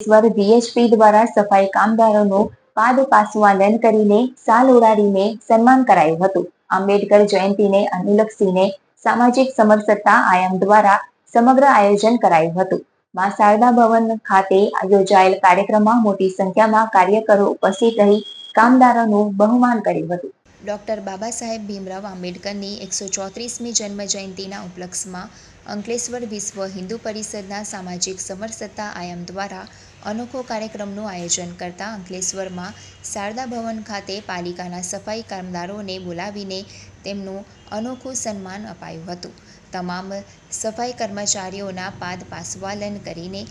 ઈશ્વર વીએચપી દ્વારા સફાઈ કામદારોનું પાદ પાસુઆલન કરીને સાલ ઉડાડીને સન્માન કરાયું હતું. આંબેડકર જયંતિને અનુલક્ષીને સામાજિક સમરસતા આયામ દ્વારા સમગ્ર આયોજન કરાયું હતું. માં શારદા ભવન ખાતે યોજાયેલ કાર્યક્રમમાં મોટી સંખ્યામાં કાર્યકરો ઉપસ્થિત રહી કામદારોનું બહુમાન કર્યું હતું. ડોક્ટર બાબા સાહેબ ભીમરાવ આંબેડકરની એકસો ચોત્રીસમી જન્મ જયંતિના ઉપલક્ષમાં અંકલેશ્વર વિશ્વ હિન્દુ પરિષદના સામાજિક સમરસતા આયામ દ્વારા અનોખો કાર્યક્રમનું આયોજન કરતા અંકલેશ્વરમાં શારદા ભવન ખાતે પાલિકાના સફાઈ કામદારોને બોલાવીને તેમનું અનોખું સન્માન અપાયું હતું. તમામ સફાઈ કર્મચારીઓના પાદ પાસવાલન કરીને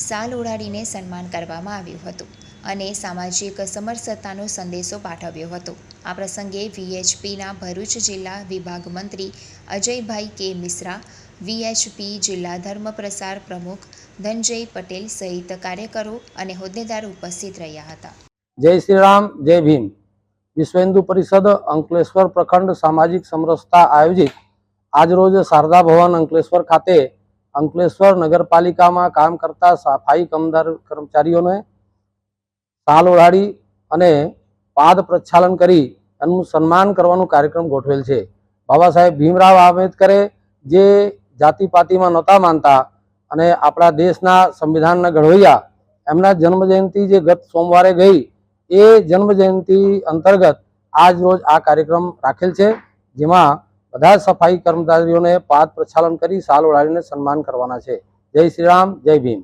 સાલ ઉડાડીને સન્માન કરવામાં આવ્યું હતું. અને સામાજિક સમરસતાનો સંદેશો પાઠવ્યો હતો. આ પ્રસંગે વીએચપીના ભરૂચ જિલ્લા વિભાગ મંત્રી અજયભાઈ કે મિશ્રા, વીએચપી જિલ્લા ધર્મ પ્રસાર પ્રમુખ ધનજય પટેલ સહિત કાર્યકરો અને હોદ્દેદાર ઉપસ્થિત રહ્યા હતા. જય શ્રી રામ જય ભીમ. વિશ્વ હિન્દુ પરિષદ અંકલેશ્વર પ્રખંડ સામાજિક સમરસતા આયોજિત આજરોજ શારદા ભવન અંકલેશ્વર ખાતે અંકલેશ્વર નગરપાલિકામાં કામ કરતા સફાઈ કામદાર કર્મચારીઓને સાલ ઓળાડી અને પાદ પ્રક્ષાલન કરી એનું સન્માન કરવાનું કાર્યક્રમ ગોઠવેલ છે. બાબા સાહેબ ભીમરાવ આંબેડકરે જે જાતિ પાતિમાં નહોતા માનતા અને આપણા દેશના સંવિધાનના ઘડવૈયા, એમના જન્મજયંતિ જે ગત સોમવારે ગઈ, એ જન્મજયંતિ અંતર્ગત આજ રોજ આ કાર્યક્રમ રાખેલ છે, જેમાં બધા સફાઈ કર્મચારીઓને પાદ પ્રક્ષાલન કરી સાલ ઓઢાડીને સન્માન કરવાના છે. જય શ્રી રામ, જય ભીમ.